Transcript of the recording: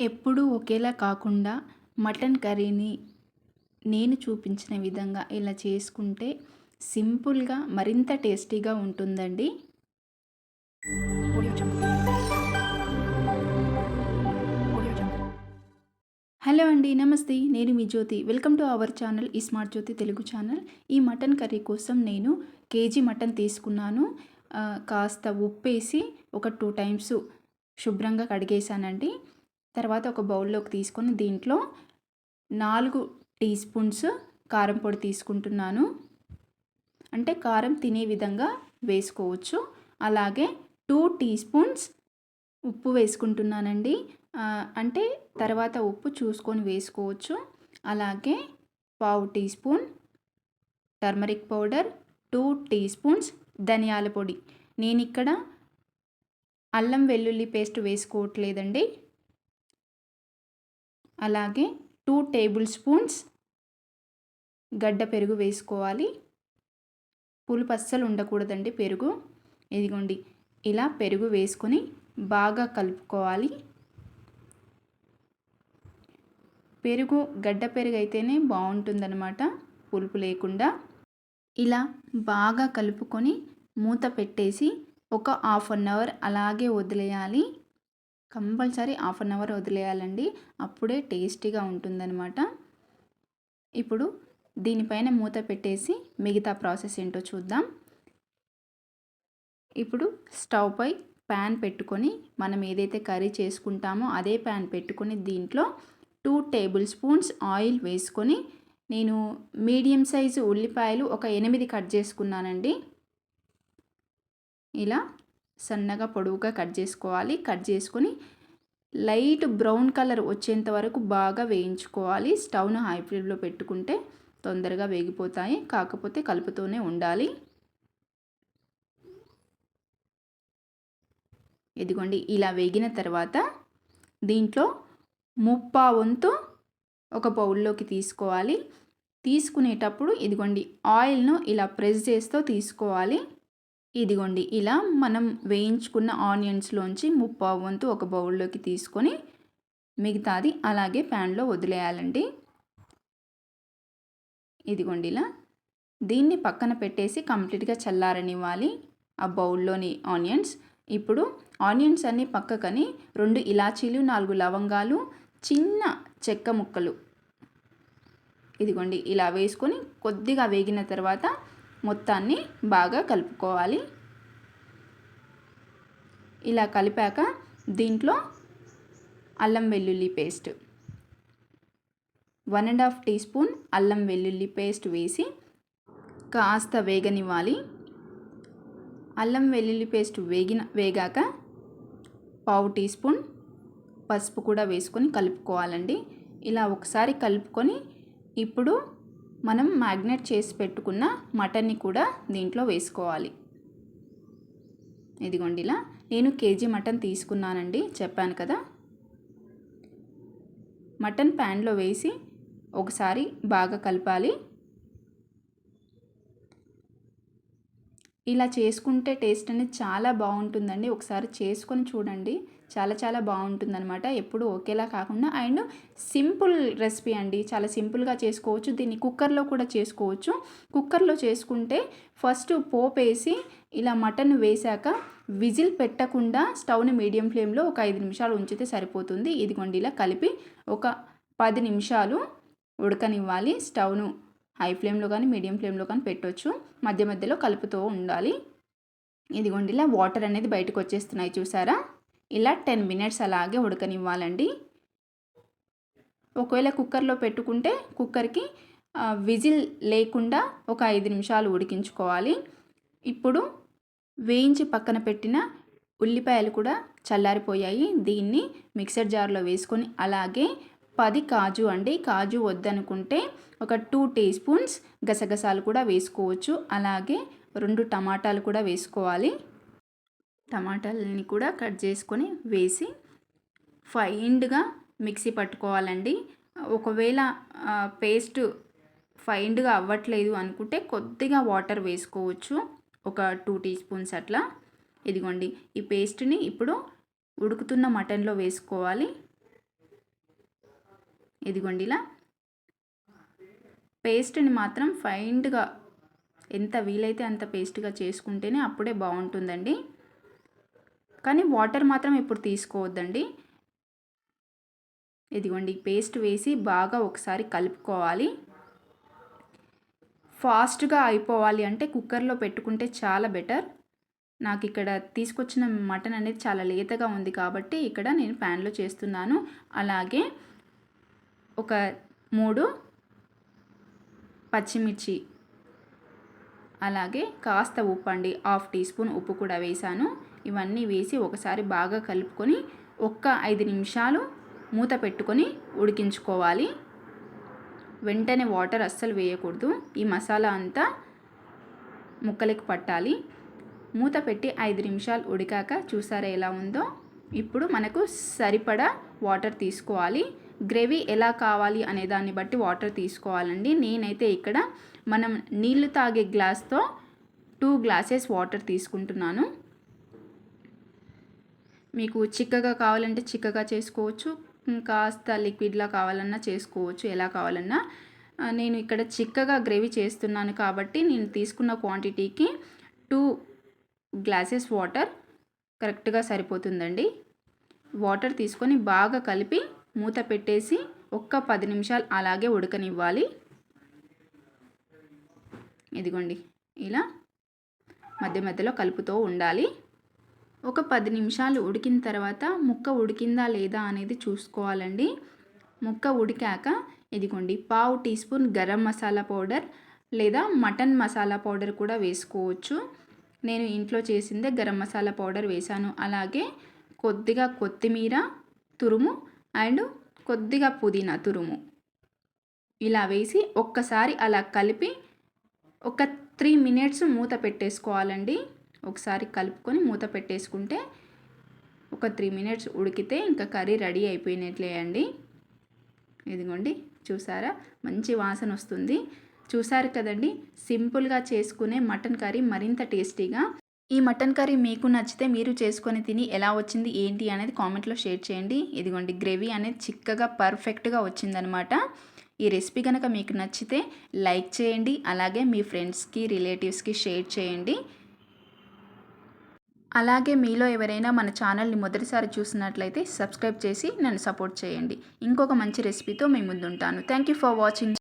ఎప్పుడూ ఒకేలా కాకుండా మటన్ కర్రీని నేను చూపించిన విధంగా ఇలా చేసుకుంటే సింపుల్గా మరింత టేస్టీగా ఉంటుందండి. హలో అండి నమస్తే. నేను మీ Jyothi. Welcome to our channel ఈ స్మార్ట్ జ్యోతి తెలుగు ఛానల్. ఈ మటన్ కర్రీ కోసం నేను కేజీ మటన్ తీసుకున్నాను. కాస్త ఉప్పేసి ఒక టూ టైమ్స్ శుభ్రంగా కడిగేసానండి తర్వాత ఒక బౌల్లోకి తీసుకొని దీంట్లో నాలుగు టీ స్పూన్స్ కారం పొడి తీసుకుంటున్నాను. అంటే కారం తినే విధంగా వేసుకోవచ్చు. అలాగే టూ టీ స్పూన్స్ ఉప్పు వేసుకుంటున్నానండి. అంటే తర్వాత ఉప్పు చూసుకొని వేసుకోవచ్చు. అలాగే పావు teaspoon turmeric powder two teaspoons ధనియాల పొడి. నేను ఇక్కడ అల్లం వెల్లుల్లి పేస్ట్ వేసుకోవట్లేదండి. అలాగే టూ టేబుల్ స్పూన్స్ గడ్డ పెరుగు వేసుకోవాలి. పులుపు అస్సలు ఉండకూడదండి పెరుగు. ఇదిగోండి ఇలా పెరుగు వేసుకొని బాగా కలుపుకోవాలి. పెరుగు గడ్డ పెరుగు అయితేనే బాగుంటుందన్నమాట పులుపు లేకుండా. ఇలా బాగా కలుపుకొని మూత పెట్టేసి ఒక హాఫ్ అన్ అవర్ అలాగే వదిలేయాలి. కంపల్సరీ హాఫ్ అన్ అవర్ వదిలేయాలండి. అప్పుడే టేస్టీగా ఉంటుందన్నమాట. ఇప్పుడు దీనిపైన మూత పెట్టేసి మిగతా ప్రాసెస్ ఏంటో చూద్దాం. ఇప్పుడు స్టవ్ పై ప్యాన్ పెట్టుకొని మనం ఏదైతే కర్రీ చేసుకుంటామో అదే ప్యాన్ పెట్టుకొని దీంట్లో టూ టేబుల్ స్పూన్స్ ఆయిల్ వేసుకొని నేను మీడియం సైజు ఉల్లిపాయలు ఒక ఎనిమిది కట్ చేసుకున్నానండి. ఇలా సన్నగా పొడవుగా కట్ చేసుకోవాలి. కట్ చేసుకొని లైట్ బ్రౌన్ కలర్ వచ్చేంత వరకు బాగా వేయించుకోవాలి. స్టవ్ను హై ఫ్లేమ్లో పెట్టుకుంటే తొందరగా వేగిపోతాయి. కాకపోతే కలుపుతూనే ఉండాలి. ఇదిగోండి ఇలా వేగిన తర్వాత దీంట్లో ముప్పా వంతు ఒక బౌల్లోకి తీసుకోవాలి. తీసుకునేటప్పుడు ఇదిగోండి ఆయిల్ను ఇలా ప్రెస్ చేస్తూ తీసుకోవాలి. ఇదిగోండి ఇలా మనం వేయించుకున్న ఆనియన్స్లోంచి ముప్పావు వంతు ఒక బౌల్లోకి తీసుకొని మిగతాది అలాగే ప్యాన్లో వదిలేయాలండి. ఇదిగోండి ఇలా. దీన్ని పక్కన పెట్టేసి కంప్లీట్గా చల్లారనివ్వాలి ఆ బౌల్లోని ఆనియన్స్. ఇప్పుడు ఆనియన్స్ అన్నీ పక్కకని రెండు ఇలాచీలు నాలుగు లవంగాలు చిన్న చెక్క ముక్కలు. ఇదిగోండి ఇలా వేసుకొని కొద్దిగా వేగిన తర్వాత మొత్తాన్ని బాగా కలుపుకోవాలి. ఇలా కలిపాక దీంట్లో అల్లం వెల్లుల్లి paste. One and half teaspoon అల్లం వెల్లుల్లి పేస్ట్ వేసి కాస్త వేగనివ్వాలి. అల్లం వెల్లుల్లి పేస్ట్ వేగిన వేగాక పావు టీ స్పూన్ పసుపు కూడా వేసుకొని కలుపుకోవాలండి. ఇలా ఒకసారి కలుపుకొని ఇప్పుడు మనం మ్యాగ్నెట్ చేసి పెట్టుకున్న మటన్ని కూడా దీంట్లో వేసుకోవాలి. ఇదిగోండి ఇలా. నేను కేజీ మటన్ తీసుకున్నానండి. చెప్పాను కదా. మటన్ ప్యాన్లో వేసి ఒకసారి బాగా కలపాలి. ఇలా చేసుకుంటే టేస్ట్ అనేది చాలా బాగుంటుందండి. ఒకసారి చేసుకొని చూడండి. చాలా చాలా బాగుంటుందన్నమాట. ఎప్పుడు ఒకేలా కాకుండా అండ్ సింపుల్ రెసిపీ అండి. చాలా సింపుల్గా చేసుకోవచ్చు. దీన్ని కుక్కర్లో కూడా చేసుకోవచ్చు. కుక్కర్లో చేసుకుంటే ఫస్ట్ పోపు వేసి ఇలా మటన్ వేశాక విజిల్ పెట్టకుండా స్టవ్ని మీడియం ఫ్లేమ్లో ఒక ఐదు నిమిషాలు ఉంచితే సరిపోతుంది. ఇదిగోండి ఇలా కలిపి ఒక పది నిమిషాలు ఉడకనివ్వాలి. స్టవ్ను హై ఫ్లేమ్లో కానీ మీడియం ఫ్లేమ్లో కానీ పెట్టవచ్చు మధ్య మధ్యలో కలుపుతూ ఉండాలి. ఇదిగోండి ఇలా వాటర్ అనేది బయటకు వచ్చేస్తున్నాయి చూసారా? ఇలా టెన్ మినిట్స్ అలాగే ఉడకనివ్వాలండి. ఒకవేళ కుక్కర్లో పెట్టుకుంటే కుక్కర్కి విజిల్ లేకుండా ఒక ఐదు నిమిషాలు ఉడికించుకోవాలి. ఇప్పుడు వేయించి పక్కన పెట్టిన ఉల్లిపాయలు కూడా చల్లారిపోయాయి. దీన్ని మిక్సర్ జార్లో వేసుకొని అలాగే పది కాజు అండి కాజు వద్దనుకుంటే ఒక టూ టీ స్పూన్స్ గసగసాలు కూడా వేసుకోవచ్చు. అలాగే రెండు టమాటాలు కూడా వేసుకోవాలి. టమాటాలని కూడా కట్ చేసుకొని వేసి ఫైండ్గా మిక్సీ పట్టుకోవాలండి. ఒకవేళ పేస్ట్ ఫైండ్గా అవ్వట్లేదు అనుకుంటే కొద్దిగా వాటర్ వేసుకోవచ్చు. ఒక టూ టీ స్పూన్స్ అట్లా. ఇదిగోండి ఈ పేస్ట్ని ఇప్పుడు ఉడుకుతున్న మటన్లో వేసుకోవాలి. ఇదిగోండి ఇలా. పేస్ట్ని మాత్రం ఫైండ్గా ఎంత వీలైతే అంత పేస్ట్గా చేసుకుంటేనే అప్పుడే బాగుంటుందండి. కానీ వాటర్ మాత్రం ఇప్పుడు తీసుకోవద్దండి. ఇదిగోండి పేస్ట్ వేసి బాగా ఒకసారి కలుపుకోవాలి. ఫాస్ట్గా అయిపోవాలి అంటే కుక్కర్లో పెట్టుకుంటే చాలా బెటర్. నాకు ఇక్కడ తీసుకొచ్చిన మటన్ అనేది చాలా లేతగా ఉంది కాబట్టి ఇక్కడ నేను ప్యాన్లో చేస్తున్నాను. అలాగే ఒక మూడు పచ్చిమిర్చి అలాగే కాస్త ఉప్పు అండి హాఫ్ టీ స్పూన్ ఉప్పు కూడా వేసాను. ఇవన్నీ వేసి ఒకసారి బాగా కలుపుకొని ఒక్క ఐదు నిమిషాలు మూత పెట్టుకొని ఉడికించుకోవాలి. వెంటనే వాటర్ అస్సలు వేయకూడదు. ఈ మసాలా అంతా ముక్కలకి పట్టాలి. మూత పెట్టి ఐదు నిమిషాలు ఉడికాక చూసారా ఎలా ఉందో? ఇప్పుడు మనకు సరిపడా వాటర్ తీసుకోవాలి. గ్రేవీ ఎలా కావాలి అనే దాన్ని బట్టి వాటర్ తీసుకోవాలండి. నేనైతే ఇక్కడ మనం నీళ్ళు తాగే గ్లాస్తో టూ గ్లాసెస్ వాటర్ తీసుకుంటున్నాను. మీకు చిక్కగా కావాలంటే చిక్కగా చేసుకోవచ్చు. కాస్త లిక్విడ్లా కావాలన్నా చేసుకోవచ్చు. ఎలా కావాలన్నా. నేను ఇక్కడ చిక్కగా గ్రేవీ చేస్తున్నాను కాబట్టి నేను తీసుకున్న క్వాంటిటీకి టూ గ్లాసెస్ వాటర్ కరెక్ట్గా సరిపోతుందండి. వాటర్ తీసుకొని బాగా కలిపి మూత పెట్టేసి ఒక్క పది నిమిషాలు అలాగే ఉడకనివ్వాలి. ఇదిగోండి. ఇలా మధ్య మధ్యలో కలుపుతూ ఉండాలి. ఒక పది నిమిషాలు ఉడికిన తర్వాత ముక్క ఉడికిందా లేదా అనేది చూసుకోవాలండి. ముక్క ఉడికాక ఇదిగోండి పావు teaspoon garam masala powder లేదా మటన్ మసాలా పౌడర్ కూడా వేసుకోవచ్చు. నేను ఇంట్లో చేసిందే గరం మసాలా పౌడర్ వేశాను. అలాగే కొద్దిగా కొత్తిమీర తురుము అండ్ కొద్దిగా పుదీనా తురుము ఇలా వేసి ఒక్కసారి అలా కలిపి ఒక త్రీ మినిట్స్ మూత పెట్టేసుకోవాలండి. ఒకసారి కలుపుకొని మూత పెట్టేసుకుంటే ఒక త్రీ మినిట్స్ ఉడికితే ఇంకా కర్రీ రెడీ అయిపోయినట్లే అండి. ఇదిగోండి చూసారా? మంచి వాసన వస్తుంది. చూసారు కదండి? సింపుల్గా చేసుకునే మటన్ కర్రీ మరింత టేస్టీగా. ఈ మటన్ కర్రీ మీకు నచ్చితే మీరు చేసుకొని తిని ఎలా వచ్చింది ఏంటి అనేది కామెంట్లో షేర్ చేయండి. ఇదిగోండి గ్రేవీ అనేది చిక్కగా పర్ఫెక్ట్గా వచ్చిందనమాట. ఈ రెసిపీ కనుక మీకు నచ్చితే లైక్ చేయండి. అలాగే మీ ఫ్రెండ్స్కి రిలేటివ్స్కి షేర్ చేయండి. అలాగే మీలో ఎవరైనా మన ఛానల్ని మొదటిసారి చూసినట్లయితే సబ్స్క్రైబ్ చేసి నన్ను సపోర్ట్ చేయండి. ఇంకొక మంచి రెసిపీతో మీ ముందుంటాను. Thank you for watching.